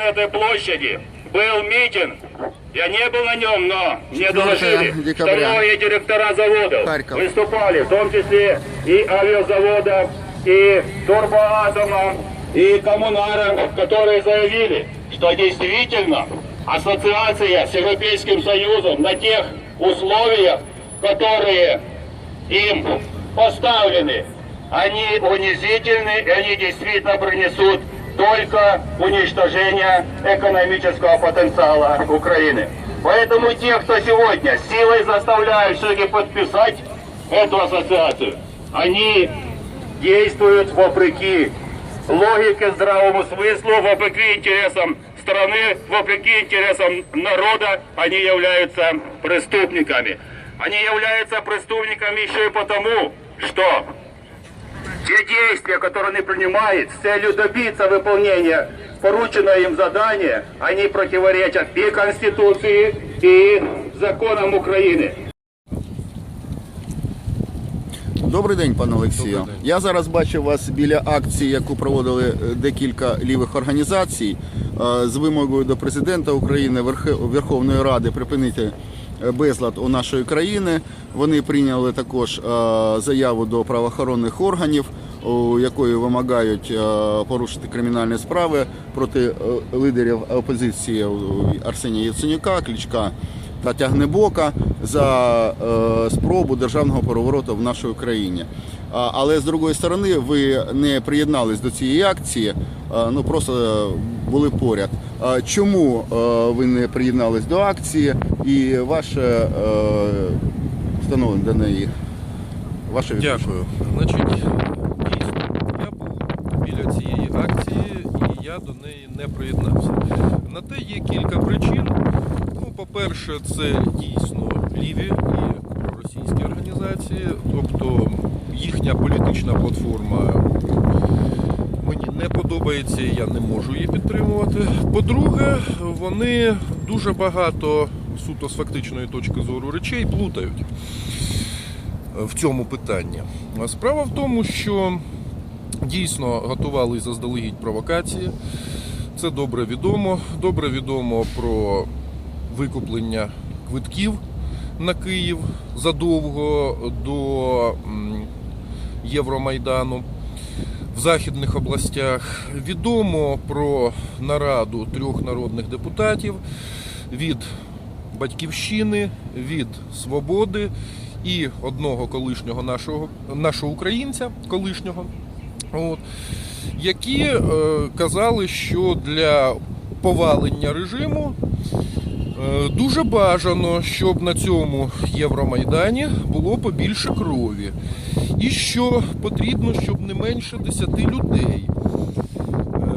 На этой площади был митинг. Я не был на нем, но мне 4 доложили, декабря. что многие директора заводов Харьков. выступали, в том числе и авиазавода, и турбоатома, и коммунара, которые заявили, что действительно ассоциация с Европейским Союзом на тех условиях, которые им поставлены, они унизительны, и они действительно принесут только уничтожение экономического потенциала Украины. Поэтому те, кто сегодня силой заставляют все-таки подписать эту ассоциацию, они действуют вопреки логике, здравому смыслу, вопреки интересам страны, вопреки интересам народа, они являются преступниками. Они являются преступниками еще и потому, что те действия, которые они принимают с целью добиться выполнения порученного им задания, они противоречат и Конституции, и законам Украины. Добрий день, пане Олексію. Я зараз бачив вас біля акції, яку проводили е, декілька лівих організацій е, з вимогою до президента України Верх- Верховної Ради припинити е, безлад у нашої країни. Вони прийняли також е, заяву до правоохоронних органів, якої вимагають е, порушити кримінальні справи проти е, лідерів опозиції Арсенія Яценюка, Кличка та Тягнебока за е, спробу державного перевороту в нашій Україні. А, але з другої сторони, ви не приєднались до цієї акції, а, ну просто були поряд. Чому е, ви не приєднались до акції і ваше е, встановлення до неї? Ваше? Дякую. Значить, дійсно, я був біля цієї акції і я до неї не приєднався. На те є кілька причин. По-перше, це дійсно ліві і проросійські організації, тобто їхня політична платформа мені не подобається, я не можу її підтримувати. По-друге, вони дуже багато суто з фактичної точки зору речей плутають в цьому питанні. Справа в тому, що дійсно готували заздалегідь провокації. Це добре відомо. Добре відомо про викуплення квитків на Київ задовго до Євромайдану в західних областях. Відомо про нараду трьох народних депутатів від Батьківщини, від Свободи і одного колишнього нашого, нашого українця, колишнього, от, які е, казали, що для повалення режиму дуже бажано, щоб на цьому Євромайдані було побільше крові. І що потрібно, щоб не менше 10 людей е,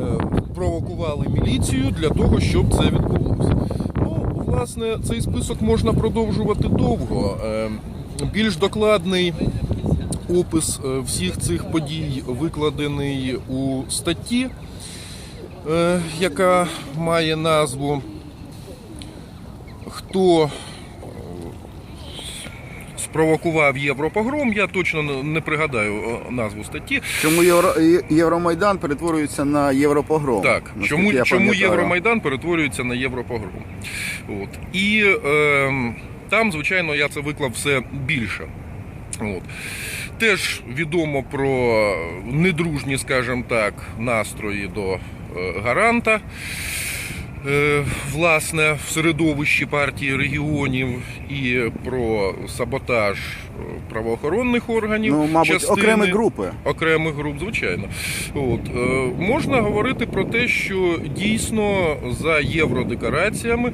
провокували міліцію для того, щоб це відбулося. Ну, власне, цей список можна продовжувати довго. Е, Більш докладний опис е, всіх цих подій викладений у статті, е, яка має назву Хто е, спровокував Європогром. Я точно не- пригадаю е, назву статті. Чому Євро, Євромайдан перетворюється на Європогром? Так, чому, чому. Євромайдан перетворюється на Європогром? От. І е, там, звичайно, я це виклав все більше. От. Теж відомо про недружні, скажімо так, настрої до е, гаранта. Е, Власне, в середовищі партії регіонів і про саботаж е, правоохоронних органів. Ну, мабуть, частини окремі групи. окремих груп, звичайно. От е, можна говорити про те, що дійсно за євродеклараціями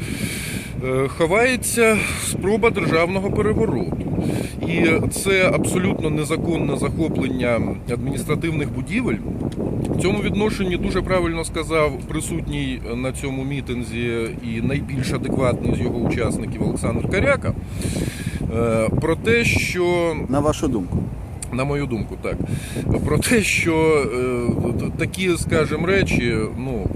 е, ховається спроба державного перевороту. І це абсолютно незаконне захоплення адміністративних будівель. В цьому відношенні дуже правильно сказав присутній на цьому мітинзі і найбільш адекватний з його учасників Олександр Каряка. е, Про те, що На вашу думку. на мою думку, так. Про те, що е, такі, скажімо, речі, ну.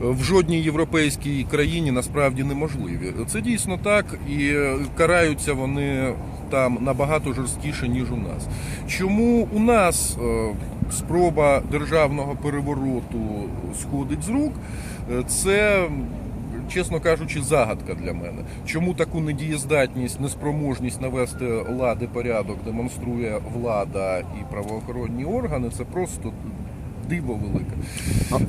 В жодній європейській країні насправді неможливі. Це дійсно так, і караються вони там набагато жорсткіше, ніж у нас. Чому у нас е, спроба державного перевороту сходить з рук? Е, Це, чесно кажучи, загадка для мене. Чому таку недієздатність, неспроможність навести лад і порядок демонструє влада і правоохоронні органи, це просто диво велике.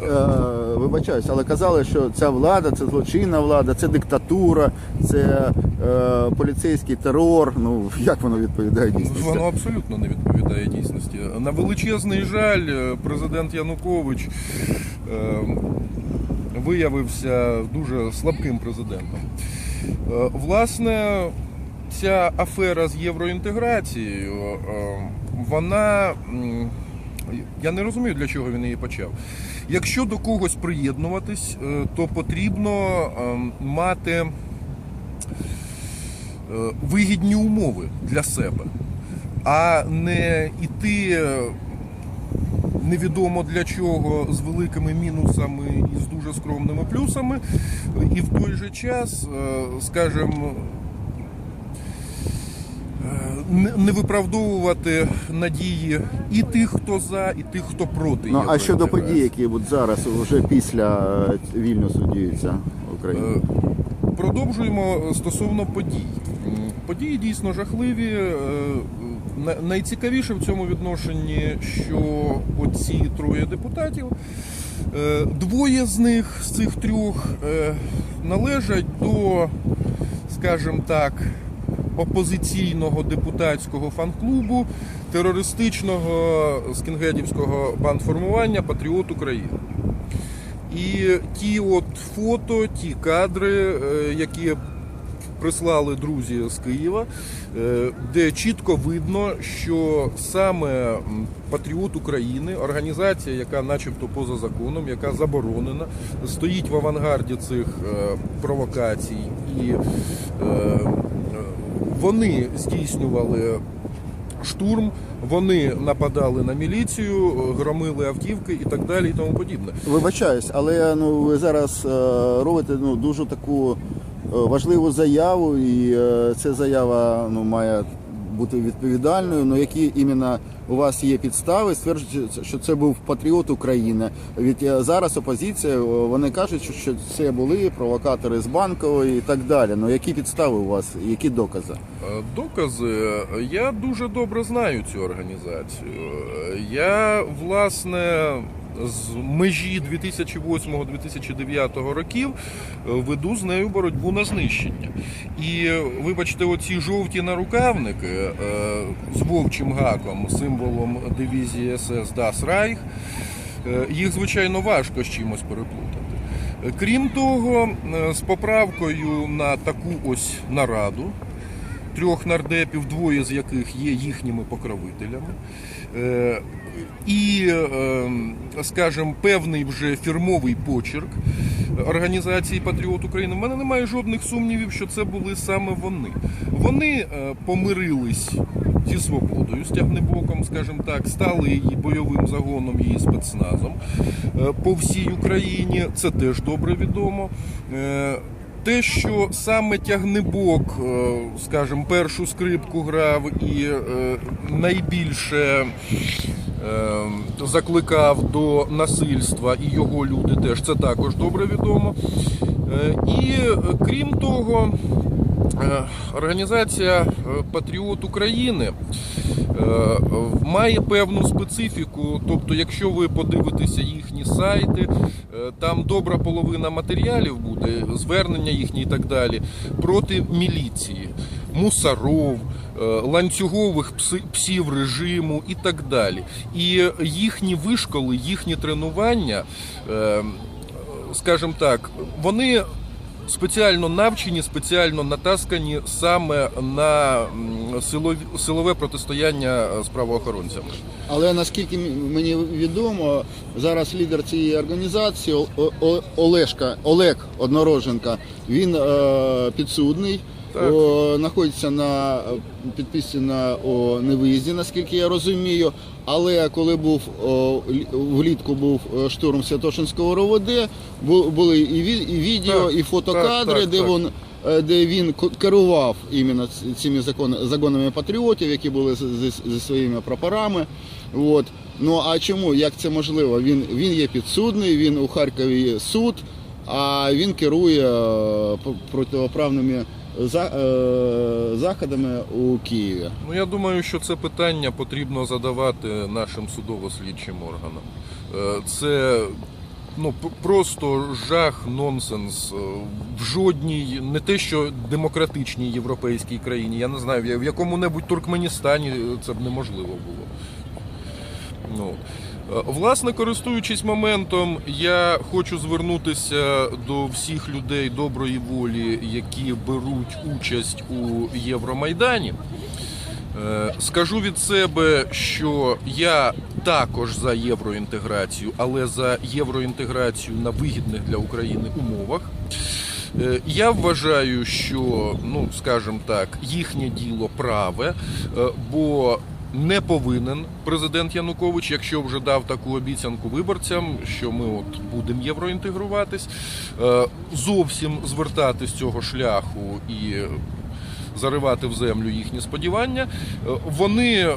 Е, вибачаюсь, але казали, що ця влада це злочинна влада, це диктатура, це е, поліцейський терор. Ну як воно відповідає дійсності? Воно абсолютно не відповідає дійсності. На величезний жаль, е, президент Янукович е, виявився дуже слабким президентом. Е, Власне, ця афера з євроінтеграцією, е, вона. Я не розумію, для чого він її почав. Якщо до когось приєднуватись, е, то потрібно е, мати е, вигідні умови для себе, а не йти е, невідомо для чого з великими мінусами і з дуже скромними плюсами, і в той же час, скажімо, не- виправдовувати надії і тих, хто за, і тих, хто проти. Ну а щодо подій, які от зараз вже після е, вільнюсу діються в Україні? Е, Продовжуємо стосовно подій. Події дійсно жахливі. Е, Найцікавіше в цьому відношенні, що оці троє депутатів, е, двоє з них з цих трьох е, належать до, скажімо так, опозиційного депутатського фан-клубу терористичного скінгедівського бандформування Патріот України. І ті от фото, ті кадри, е, які прислали друзі з Києва, е, де чітко видно, що саме Патріот України, організація, яка начебто поза законом, яка заборонена, стоїть в авангарді цих е, провокацій, і вони здійснювали штурм, вони нападали на міліцію, громили автівки і так далі, і тому подібне. Вибачаюсь, але ну ви зараз е, робите ну дуже таку е, важливу заяву, і е, ця заява ну має бути відповідальною. Ну які іменно у вас є підстави стверджують, що це був патріот України. Від е, зараз опозиція вони кажуть, що- що це були провокатори з банкової і так далі. Ну які підстави у вас, які докази? Е, Докази. Я дуже добре знаю цю організацію. Е, Я, власне, з межі 2008-2009 років е, веду з нею боротьбу на знищення. І, вибачте, оці жовті нарукавники е, з вовчим гаком, символом дивізії СС Das Reich, е, їх, звичайно, важко з чимось переплутати. Крім того, з поправкою на таку ось нараду, трьох нардепів, двоє з яких є їхніми покровителями. І, скажімо, певний вже фірмовий почерк організації Патріот України. У мене немає жодних сумнівів, що це були саме вони. Вони е, помирились зі свободою, з тягнебоком, скажімо так, стали її бойовим загоном, її спецназом е, по всій Україні. Це теж добре відомо. Те, що саме тягнебок, е, скажімо, першу скрипку грав і е, найбільше е, закликав до насильства, і його люди теж це також добре відомо. І крім того, організація Патріот України має певну специфіку. Тобто, якщо ви подивитеся їхні сайти, там добра половина матеріалів буде, звернення їхні і так далі, проти міліції, мусоров, е, ланцюгових псів режиму і так далі. І їхні вишколи, їхні тренування, е, скажімо так, вони спеціально навчені, спеціально натаскані саме на силове протистояння з правоохоронцями. Але наскільки мені відомо, зараз лідер цієї організації Олешка Олег Однороженка, він е, підсудний. О, знаходиться на е, підписці на о, невиїзді, наскільки я розумію. Але коли був о, влітку був е, штурм Святошинського РОВД, бу- були і, ві- і відео, Так, і фотокадри, так, так, де так. він е, де він керував іменно цими закон, загонами патріотів, які були зі, зі своїми прапорами. От. Ну а чому? Як це можливо? Він, він є підсудний, він у Харкові суд. а він керує протиправними за- е, заходами у Києві. Ну я думаю, що це питання потрібно задавати нашим судово-слідчим органам. Е, Це ну просто жах, нонсенс. Е, В жодній, не те, що демократичній європейській країні, я не знаю, в якому-небудь Туркменістані це б неможливо було. Ну, е, власне, користуючись моментом, я хочу звернутися до всіх людей доброї волі, які беруть участь у Євромайдані. Е, Скажу від себе, що я також за євроінтеграцію, але за євроінтеграцію на вигідних для України умовах. Е, Я вважаю, що, ну скажімо так, їхнє діло праве, е, бо не повинен президент Янукович, якщо вже дав таку обіцянку виборцям, що ми от будемо євроінтегруватись, е, зовсім звертати з цього шляху і заривати в землю їхні сподівання. Е, Вони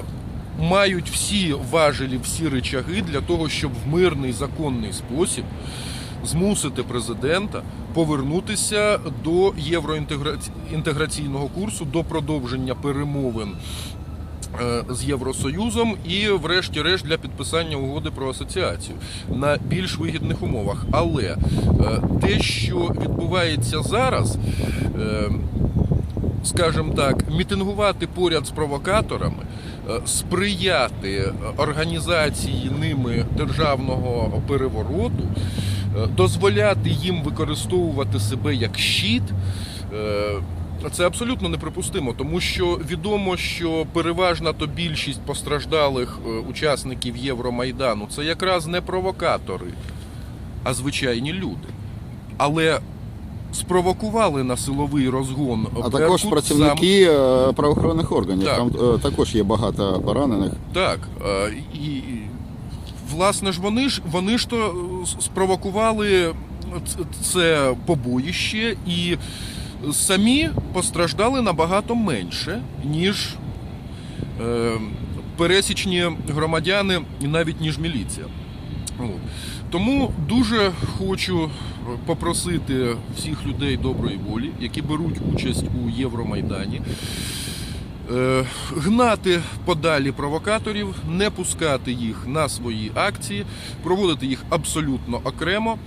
мають всі важелі, всі речаги для того, щоб в мирний законний спосіб змусити президента повернутися до євроінтеграційного курсу, до продовження перемовин з Євросоюзом і, врешті-решт, для підписання угоди про асоціацію на більш вигідних умовах. Але е, те, що відбувається зараз, е, скажімо так, мітингувати поряд з провокаторами, е, сприяти організації ними державного перевороту, е, дозволяти їм використовувати себе як щит. Це абсолютно неприпустимо, тому що відомо, що переважна то більшість постраждалих е, учасників Євромайдану це якраз не провокатори, а звичайні люди. Але спровокували на силовий розгон А Беркут також працівники е, правоохоронних органів. Так. Там е, також є багато поранених. Так, і власне ж вони ж вони ж то спровокували це побоїще і самі постраждали набагато менше, ніж е, пересічні громадяни і навіть ніж міліція. Тому дуже хочу попросити всіх людей доброї волі, які беруть участь у Євромайдані, е, гнати подалі провокаторів, не пускати їх на свої акції, проводити їх абсолютно окремо.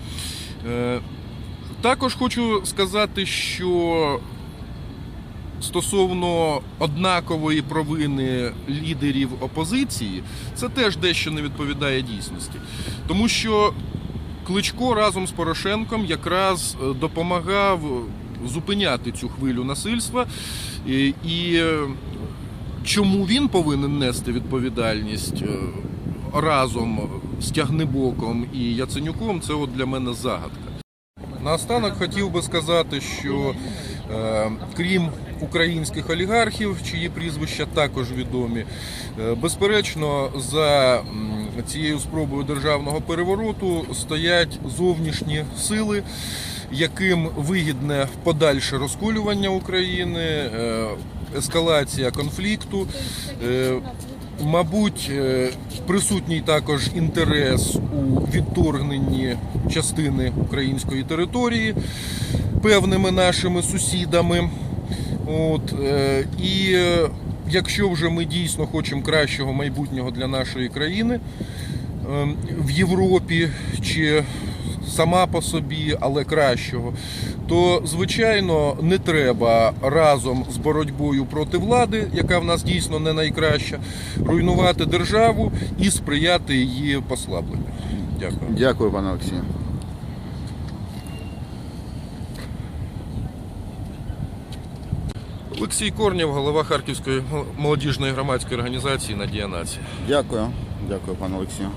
Також хочу сказати, що стосовно однакової провини лідерів опозиції, це теж дещо не відповідає дійсності. Тому що Кличко разом з Порошенком якраз е, допомагав зупиняти цю хвилю насильства. І, чому він повинен нести відповідальність е, разом з Тягнебоком і Яценюком, це от для мене загадка. Наостанок хотів би сказати, що е, крім українських олігархів, чиї прізвища також відомі, е, безперечно, за цією спробою державного перевороту стоять зовнішні сили, яким вигідне подальше розколювання України, е, ескалація конфлікту. Е, Мабуть, е, присутній також інтерес у відторгненні частини української території певними нашими сусідами. От, е, і якщо вже ми дійсно хочемо кращого майбутнього для нашої країни е, в Європі чи сама по собі, але кращого, то звичайно не треба разом з боротьбою проти влади, яка в нас дійсно не найкраща, руйнувати державу і сприяти її послабленню. Дякую. Дякую, пане Олексію. Олексій Корнєв, голова Харківської молодіжної громадської організації Надія Нація. Дякую. Дякую, пане Олексію.